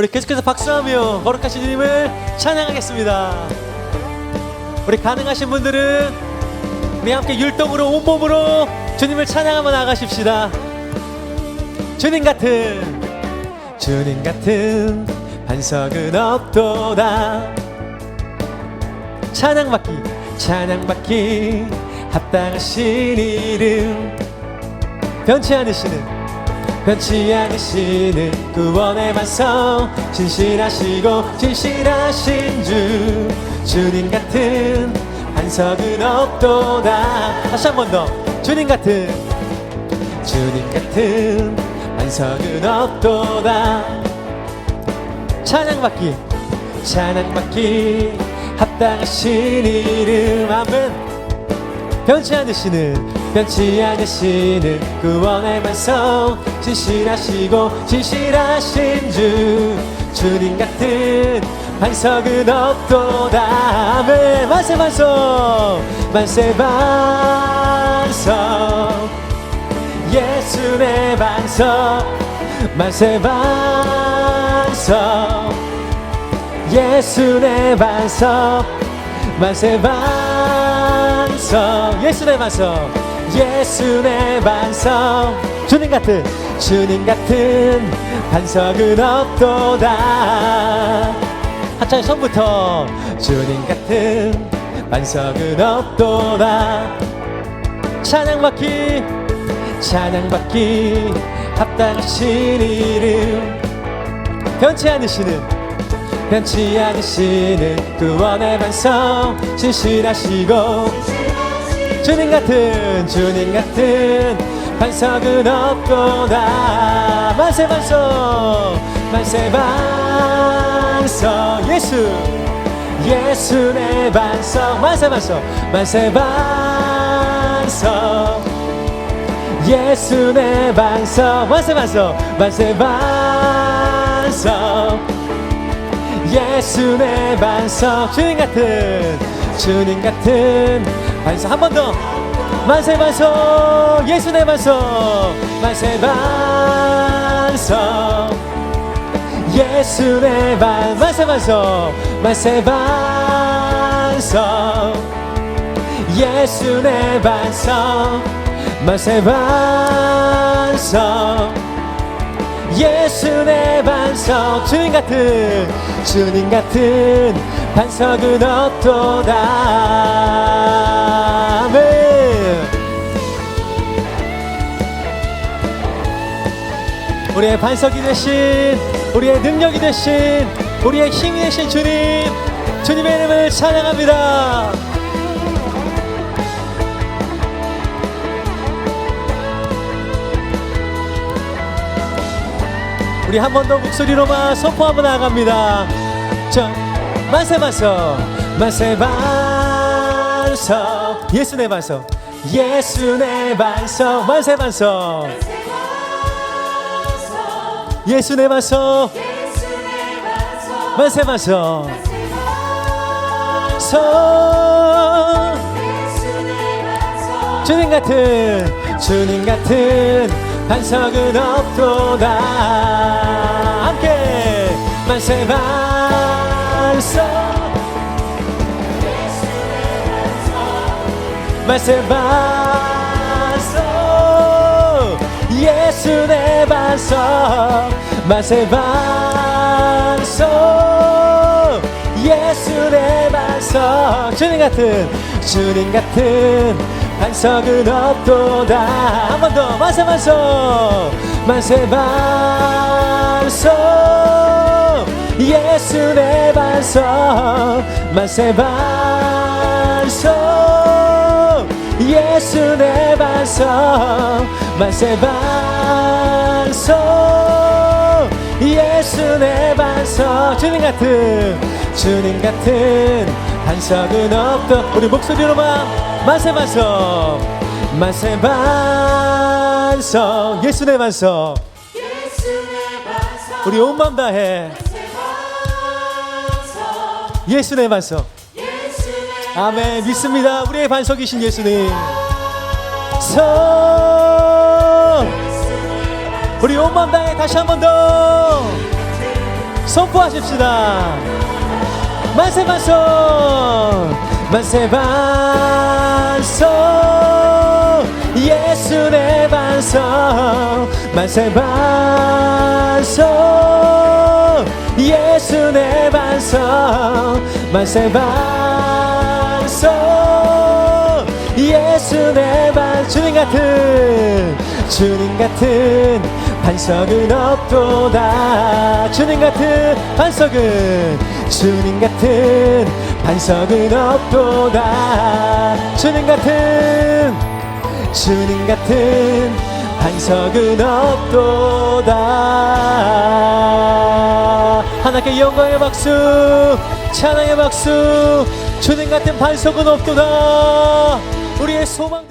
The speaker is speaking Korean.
우리 계속해서 박수하며 거룩하신 주님을 찬양하겠습니다. 우리 가능하신 분들은 우리 함께 율동으로 온몸으로 주님을 찬양하며 나가십시다. 주님 같은 주님 같은 반석은 없도다. 찬양받기 찬양받기 합당하신 이름 변치 않으시는 변치 않으시는 구원의 반석 진실하시고 진실하신 주. 주님 같은 반석은 없도다. 다시 한 번 더. 주님 같은 주님 같은 반석은 없도다. 찬양받기 찬양받기. 합당하신 이름 아멘 변치 않으시는 변치 않으시는 구원의 반석 진실하시고 진실하신 주 주님 같은 반석은 없도다. 아멘. 만세 반석. 만세 반석. 예수 내 반석. 만세 반석. 예수 내 반석. 만세 반석. 예수 내 반석 예수 내 반석. 주님 같은 주님 같은 반석은 없도다. 한창 처음부터 주님 같은 반석은 없도다. 찬양받기 찬양받기 합당하신 이름. 변치 않으시는 변치 않으시는 구원의 반석 진실하시고 주님 같은 주님 같은 반석은 없도다. 만세 반석 만세 반석. 예수 예수 내 반석. 만세 반석 만세 반석. 예수 내 반석. 만세 반석 만세 반석. 예수 내 반석. 주님 같은 주님 같은 반석 한번 더. 만세 반석 예수 내 반석 만세 반석 예수 내 반, 만세 반석 만세 반석 예수 내 반석 만세 반석 예수 내 반석 주님 같은 주님 같은 반석은 없도다 우리의 반석이 되신 우리의 능력이 되신 우리의 힘이 되신 주님 주님의 이름을 찬양합니다. 우리 한 번 더 목소리로만 선포 한번 나갑니다. 자, 만세 반석, 만세 반석, 예수 내 반석, 예수 내 반석, 만세 반석, 예수 내 반석, 만세 반석, 서 주님 같은 주님 같은 반석은 없도다. 함께 만세 반석 만세 반 예수 내 반석 만세 반석. 예수 내 반석. 주님 같은 주님 같은 반석은 없도다. 한 번더 만세 반석. 만세 반석. 예수 내 반석. 만세 반석. 예수 내 반석. 만세 반석 예수 내 반석. 주님 같은 주님 같은 반석은 없다. 우리 목소리로만 만세 반석. 만세 반석. 예수 내 반석. 우리 온 마음 다해. 예수 내 반석. 아멘. 믿습니다. 우리의 반석이신 예수님. 성 우리 온 마음 다해 다시 한 번 더 선포하십시다. 만세 반성 만세 반성 예수 내 반성. 만세 반성 예수 내 반성. 만세 반성 예수 내 반 주님 같은 주님 같은 반석은 없도다. 주님 같은 반석은 주님 같은 반석은 없도다. 주님 같은 주님 같은 반석은 없도다. 하나님께 영광의 박수 찬양의 박수. 주님 같은 반석은 없도다. 우리의 소망